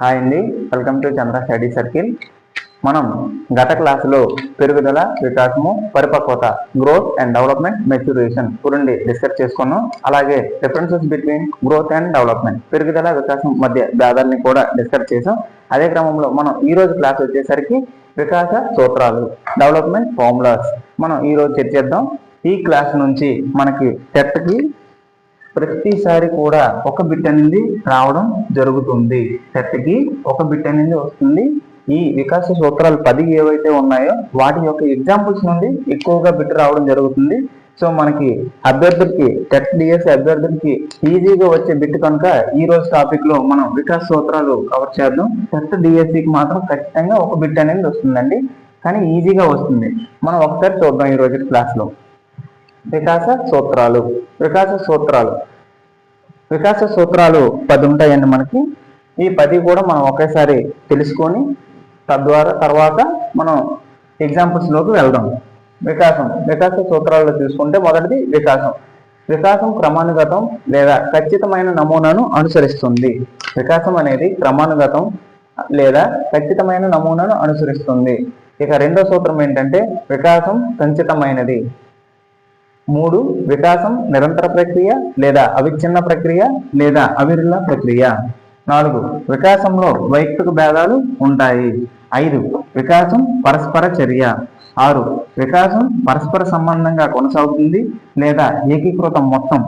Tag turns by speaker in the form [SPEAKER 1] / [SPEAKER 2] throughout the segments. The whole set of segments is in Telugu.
[SPEAKER 1] హాయ్ అండి. Welcome to Chandra study circle మనం గత క్లాసులో పెరుగుదల వికాసము పరిపక్వత గ్రోత్ అండ్ డెవలప్మెంట్ మెచ్యూరేషన్ గురించి డిస్కస్ చేసుకున్నాం. అలాగే differences between growth and development పెరుగుదల వికాసం మధ్య భేదాన్ని కూడా డిస్కస్ చేసాం. అదే క్రమంలో మనం ఈ రోజు క్లాస్ వచ్చేసరికి వికాస సూత్రాలు డెవలప్మెంట్ ఫార్ములాస్ మనం ఈరోజు చర్చిద్దాం. ఈ క్లాస్ నుంచి మనకి టెట్కి ప్రతిసారి కూడా ఒక బిట్ అనేది రావడం జరుగుతుంది. సెట్కి ఒక బిట్ అనేది వస్తుంది. ఈ వికాస సూత్రాలు పది ఏవైతే ఉన్నాయో వాటి యొక్క ఎగ్జాంపుల్స్ నుండి ఎక్కువగా బిట్ రావడం జరుగుతుంది. సో మనకి అభ్యర్థులకి టెట్ డిఎస్సి అభ్యర్థులకి ఈజీగా వచ్చే బిట్ కనుక ఈ రోజు టాపిక్లో మనం వికాస సూత్రాలు కవర్ చేద్దాం. టెట్ డిఎస్సికి మాత్రం ఖచ్చితంగా ఒక బిట్ అనేది వస్తుందండి. కానీ ఈజీగా వస్తుంది. మనం ఒకసారి చూద్దాం ఈ రోజు క్లాస్లో వికాస సూత్రాలు. వికాస సూత్రాలు. వికాస సూత్రాలు పది ఉంటాయండి మనకి. ఈ పది కూడా మనం ఒకేసారి తెలుసుకొని తద్వారా తర్వాత మనం ఎగ్జాంపుల్స్లోకి వెళ్దాం. వికాసం వికాస సూత్రాల్లో చూసుకుంటే మొదటిది వికాసం. వికాసం క్రమానుగతం లేదా ఖచ్చితమైన నమూనాను అనుసరిస్తుంది. వికాసం అనేది క్రమానుగతం లేదా ఖచ్చితమైన నమూనాను అనుసరిస్తుంది. ఇక రెండో సూత్రం ఏంటంటే వికాసం సంచితమైనది మూడు వికాసం నిరంతర ప్రక్రియ లేదా అవిచ్ఛిన్న ప్రక్రియ లేదా అవిరుల ప్రక్రియ. నాలుగు వికాసంలో వైయక్తిక భేదాలు ఉంటాయి. ఐదు వికాసం పరస్పర చర్య. ఆరు వికాసం పరస్పర సంబంధంగా కొనసాగుతుంది లేదా ఏకీకృతం మొత్తం.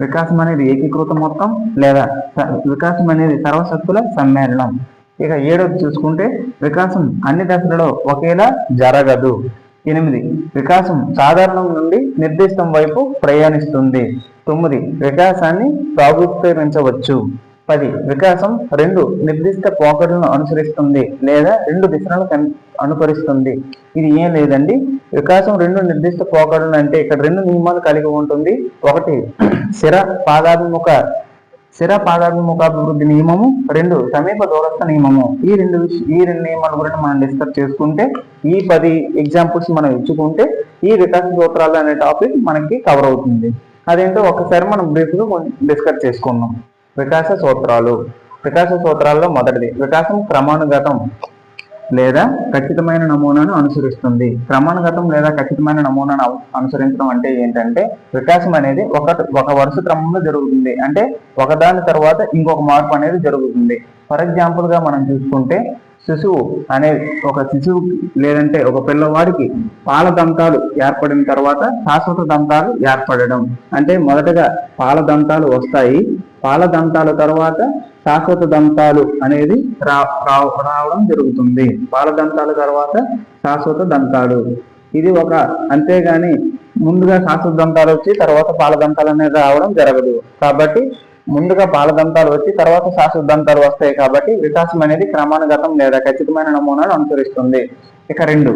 [SPEAKER 1] వికాసం అనేది ఏకీకృత మొత్తం లేదా స- వికాసం అనేది సర్వశక్తుల సమ్మేళనం. ఇక ఏడవది చూసుకుంటే వికాసం అన్ని దశలలో ఒకేలా జరగదు. ఎనిమిది. వికాసం సాధారణం నుండి నిర్దిష్టం వైపు ప్రయాణిస్తుంది. తొమ్మిది. వికాసాన్ని ప్రాగుప్తరించవచ్చు పది. వికాసం రెండు నిర్దిష్ట పోకడలను అనుసరిస్తుంది లేదా రెండు దిశలను కన్- అనుకరిస్తుంది. ఇది ఏం లేదండి. వికాసం రెండు నిర్దిష్ట పోకడలు అంటే ఇక్కడ రెండు నియమాలు కలిగి ఉంటుంది. ఒకటి స్థిర పాదాభిముఖ స్థిర పాదాభిముఖాభివృద్ధి నియమము రెండు సమీప దూరస్థ నియమము. ఈ రెండు ఈ రెండు నియమాల గురించి మనం డిస్కస్ చేసుకుంటే ఈ పది ఎగ్జాంపుల్స్ మనం ఇచ్చుకుంటే ఈ వికాస సూత్రాలు అనే టాపిక్ మనకి కవర్ అవుతుంది. అదేంటో ఒకసారి మనం బ్రీఫ్గా డిస్కస్ చేసుకుందాం. వికాస సూత్రాలు. వికాస సూత్రాల్లో మొదటిది. వికాసం క్రమానుగతం. లేదా ఖచ్చితమైన నమూనాను అనుసరిస్తుంది. క్రమానుగతం లేదా ఖచ్చితమైన నమూనాను అనుసరించడం అంటే ఏంటంటే వికాసం అనేది ఒక ఒక వరుస క్రమంలో జరుగుతుంది. అంటే ఒకదాని తర్వాత ఇంకొక మార్పు అనేది జరుగుతుంది. ఫర్ ఎగ్జాంపుల్గా మనం చూసుకుంటే శిశువు అనే ఒక శిశువు లేదంటే ఒక పిల్లవాడికి పాల దంతాలు ఏర్పడిన తర్వాత శాశ్వత దంతాలు ఏర్పడడం. అంటే మొదటగా పాల దంతాలు వస్తాయి. పాల దంతాల తర్వాత శాశ్వత దంతాలు అనేది రా రావడం జరుగుతుంది. పాలదంతాలు తర్వాత శాశ్వత దంతాలు. ఇది ఒక అంతేగాని ముందుగా శాశ్వత దంతాలు వచ్చి తర్వాత పాలదంతాలు అనేది రావడం జరగదు. కాబట్టి ముందుగా పాలదంతాలు వచ్చి తర్వాత శాశ్వత దంతాలు వస్తాయి కాబట్టి వికాసం అనేది క్రమానుగతం లేదా ఖచ్చితమైన నమూనాను అనుసరిస్తుంది. ఇక రెండు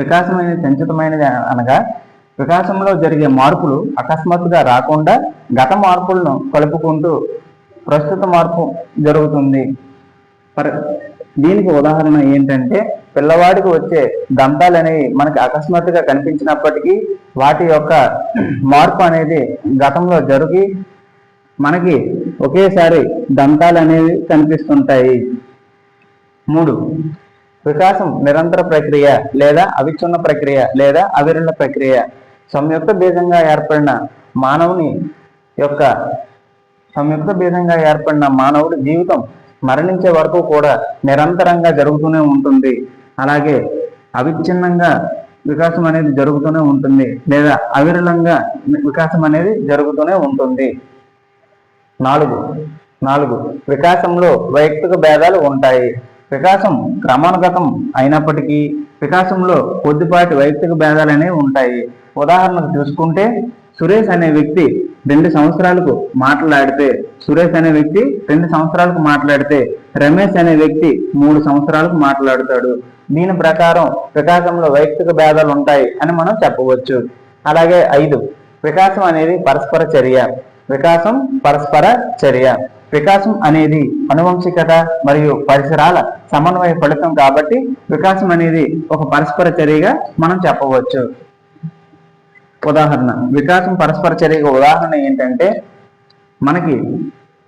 [SPEAKER 1] వికాసం అనేది సంచితమైనది అనగా వికాసంలో జరిగే మార్పులు అకస్మాత్తుగా రాకుండా గత మార్పులను కలుపుకుంటూ ప్రస్తుత మార్పు జరుగుతుంది. దీనికి ఉదాహరణ ఏంటంటే పిల్లవాడికి వచ్చే దంతాలు అనేవి మనకి అకస్మాత్తుగా కనిపించినప్పటికీ వాటి యొక్క మార్పు అనేది గతంలో జరిగి మనకి ఒకేసారి దంతాలు అనేవి కనిపిస్తుంటాయి. మూడు వికాసం నిరంతర ప్రక్రియ లేదా అవిచ్ఛిన్న ప్రక్రియ లేదా అవిరళ ప్రక్రియ. సంయుక్త బీజంగా ఏర్పడిన మానవుని యొక్క సంయుక్త భేదంగా ఏర్పడిన మానవుడి జీవితం మరణించే వరకు కూడా నిరంతరంగా జరుగుతూనే ఉంటుంది. అలాగే అవిచ్ఛిన్నంగా వికాసం అనేది జరుగుతూనే ఉంటుంది. లేదా అవిరళంగా వికాసం అనేది జరుగుతూనే ఉంటుంది. నాలుగు. నాలుగు. వికాసంలో వైయక్తిక భేదాలు ఉంటాయి. వికాసం క్రమానుగతం అయినప్పటికీ వికాసంలో కొద్దిపాటి వైయక్తిక భేదాలు అనేవి ఉంటాయి. ఉదాహరణకు చూసుకుంటే సురేష్ అనే వ్యక్తి రెండు సంవత్సరాలకు మాట్లాడితే సురేష్ అనే వ్యక్తి రెండు సంవత్సరాలకు మాట్లాడితే రమేష్ అనే వ్యక్తి మూడు సంవత్సరాలకు మాట్లాడుతాడు. దీని ప్రకారం వికాసంలో వైయక్తిక భేదాలు ఉంటాయి అని మనం చెప్పవచ్చు. అలాగే ఐదు వికాసం అనేది పరస్పర చర్య. వికాసం పరస్పర చర్య. వికాసం అనేది అనువంశికత మరియు పరిసరాల సమన్వయ ఫలితం కాబట్టి వికాసం అనేది ఒక పరస్పర చర్యగా మనం చెప్పవచ్చు. ఉదాహరణ. వికాసం పరస్పర చర్యకు ఉదాహరణ ఏంటంటే మనకి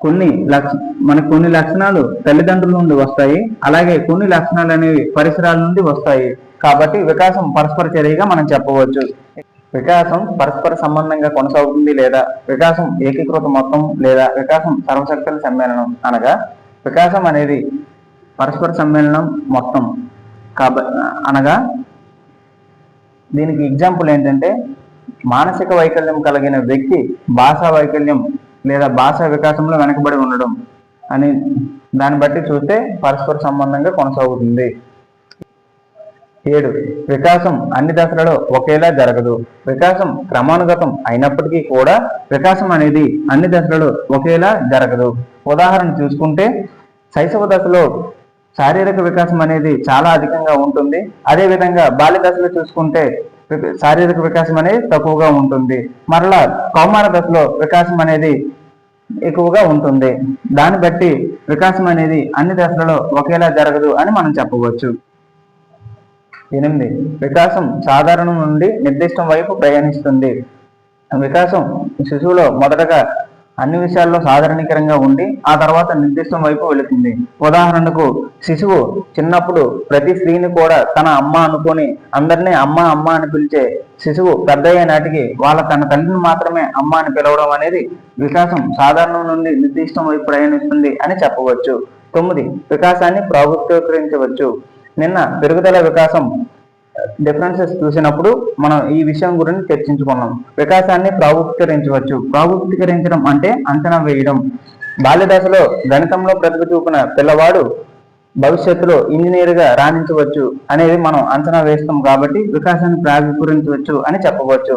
[SPEAKER 1] కొన్ని లక్ష మనకి కొన్ని లక్షణాలు తల్లిదండ్రుల నుండి వస్తాయి అలాగే కొన్ని లక్షణాలు అనేవి పరిసరాల నుండి వస్తాయి. కాబట్టి వికాసం పరస్పర చర్యగా మనం చెప్పవచ్చు. వికాసం పరస్పర సంబంధంగా కొనసాగుతుంది లేదా వికాసం ఏకీకృత మొత్తం లేదా వికాసం సర్వశక్తుల సమ్మేళనం అనగా వికాసం అనేది పరస్పర సమ్మేళనం మొత్తం కాబ అనగా దీనికి ఎగ్జాంపుల్ ఏంటంటే మానసిక వైకల్యం కలిగిన వ్యక్తి భాషా వైకల్యం లేదా భాషా వికాసంలో వెనకబడి ఉండడం అని దాన్ని బట్టి చూస్తే పరస్పర సంబంధంగా కొనసాగుతుంది. ఏడు వికాసం అన్ని దశలలో ఒకేలా జరగదు. వికాసం క్రమానుగతం అయినప్పటికీ కూడా వికాసం అనేది అన్ని దశలలో ఒకేలా జరగదు. ఉదాహరణ చూసుకుంటే శైశవ దశలో శారీరక వికాసం అనేది చాలా అధికంగా ఉంటుంది. అదేవిధంగా బాల్య దశలో చూసుకుంటే శారీరక వికాసం అనేది తక్కువగా ఉంటుంది. మరలా కౌమార దశలో వికాసం అనేది ఎక్కువగా ఉంటుంది. దాన్ని బట్టి వికాసం అనేది అన్ని దశలలో ఒకేలా జరగదు అని మనం చెప్పవచ్చు. ఎనిమిది వికాసం సాధారణం నుండి నిర్దిష్టం వైపు ప్రయాణిస్తుంది. వికాసం శిశువులో మొదటగా అన్ని విషయాల్లో సాధారణీకరంగా ఉండి ఆ తర్వాత నిర్దిష్టం వైపు వెళుతుంది. ఉదాహరణకు శిశువు చిన్నప్పుడు ప్రతి స్త్రీని కూడా తన అమ్మ అనుకొని అందరినీ అమ్మ అమ్మ అని పిలిచే శిశువు పెద్దయ్యే నాటికి వాళ్ళ తన తల్లిని మాత్రమే అమ్మ అని పిలవడం అనేది వికాసం సాధారణం నుండి నిర్దిష్టం వైపు ప్రయాణిస్తుంది అని చెప్పవచ్చు. తొమ్మిది వికాసాన్ని ప్రభుత్వీకరించవచ్చు నిన్న పెరుగుదల వికాసం డిఫరెన్సెస్ చూసినప్పుడు మనం ఈ విషయం గురించి చర్చించుకున్నాం. వికాసాన్ని ప్రాముఖ్యకరించవచ్చు ప్రాముఖ్యకరించడం అంటే అంచనా వేయడం. బాల్య దశలో గణితంలో ప్రతిభ చూపిన పిల్లవాడు భవిష్యత్తులో ఇంజనీర్గా రాణించవచ్చు అనేది మనం అంచనా వేస్తాం కాబట్టి వికాసాన్ని ప్రాముఖ్యకరించవచ్చు అని చెప్పవచ్చు.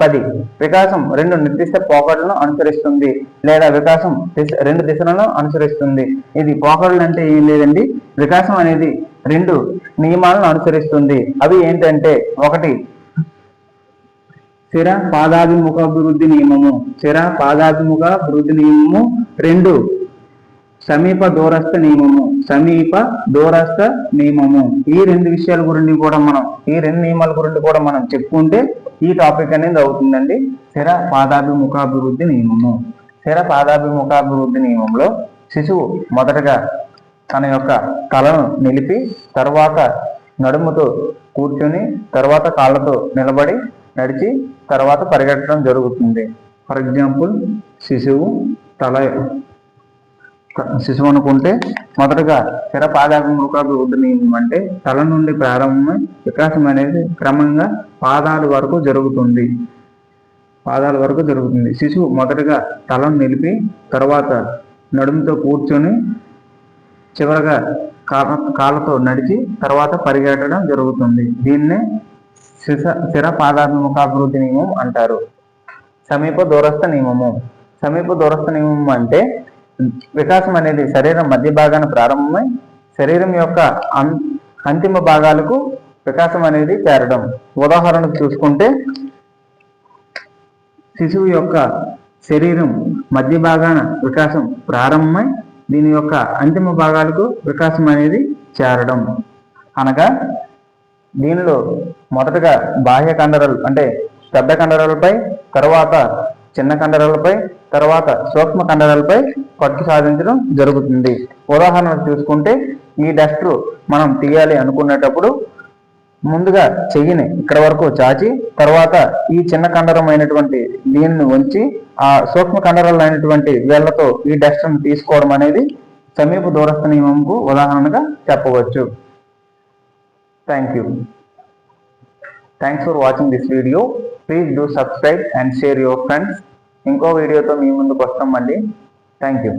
[SPEAKER 1] పది. వికాసం రెండు నిర్దిష్ట పోకడలను అనుసరిస్తుంది లేదా వికాసం దిశ- రెండు దిశలను అనుసరిస్తుంది. ఇది పోకడలు అంటే ఏం లేదండి? వికాసం అనేది రెండు నియమాలను అనుసరిస్తుంది. అవి ఏంటంటే ఒకటి స్థిర పాదాభిముఖ అభివృద్ధి నియమము. స్థిర పాదాభిముఖ అభివృద్ధి నియమము రెండు సమీప దూరస్థ నియమము. సమీప దూరస్థ నియమము. ఈ రెండు విషయాల గురించి కూడా మనం ఈ రెండు నియమాల గురించి కూడా మనం చెప్పుకుంటే ఈ టాపిక్ అనేది అవుతుందండి. స్థిర పాదాభిముఖాభివృద్ధి నియమము. స్థిర పాదాభిముఖాభివృద్ధి నియమంలో శిశువు మొదటగా తన యొక్క తలను నిలిపి తర్వాత నడుముతో కూర్చొని తర్వాత కాళ్ళతో నిలబడి నడిచి తర్వాత పరిగెట్టడం జరుగుతుంది. ఫర్ ఎగ్జాంపుల్ శిశువు తల శిశువు అనుకుంటే మొదటగా స్థిర పాదాక నియమం అంటే తల నుండి ప్రారంభమై వికాసం అనేది క్రమంగా పాదాల వరకు జరుగుతుంది. పాదాల వరకు జరుగుతుంది. శిశువు మొదటగా తలను నిలిపి తర్వాత నడుముతో కూర్చొని చివరగా కాల కాళ్ళతో నడిచి తర్వాత పరిగెట్టడం జరుగుతుంది. దీన్నే శిశ స్థిర పాదాభిముఖాభివృద్ధి నియమం అంటారు. సమీప దూరస్థ నియమము. సమీప దూరస్థ నియమం అంటే వికాసం అనేది శరీరం మధ్య భాగాన ప్రారంభమై శరీరం యొక్క అం- అంతిమ భాగాలకు వికాసం అనేది చేరడం. ఉదాహరణకు చూసుకుంటే శిశువు యొక్క శరీరం మధ్య భాగాన వికాసం ప్రారంభమై దీని యొక్క అంతిమ భాగాలకు వికాసం అనేది చేరడం. అనగా దీనిలో మొదటగా బాహ్య కండరాలు అంటే పెద్ద కండరాలపై తర్వాత చిన్న కండరాలపై తర్వాత సూక్ష్మ కండరాలపై పట్టు సాధించడం జరుగుతుంది. ఉదాహరణ చూసుకుంటే ఈ డస్ట్ మనం తీయాలి అనుకునేటప్పుడు ముందుగా చెయ్యిని ఇక్కడ వరకు చాచి తర్వాత ఈ చిన్న కండరం అయినటువంటి దీనిని ఉంచి ఆ సూక్ష్మ కండరాలు అయినటువంటి వేళ్ళతో ఈ డస్ట్ను తీసుకోవడం అనేది సమీప దూరస్థ నియమంకు ఉదాహరణగా చెప్పవచ్చు. Thank you thanks for watching this video please do subscribe and share your friends ఇంకో వీడియోతో మీ ముందుకు వస్తాం మళ్ళీ థ్యాంక్ యూ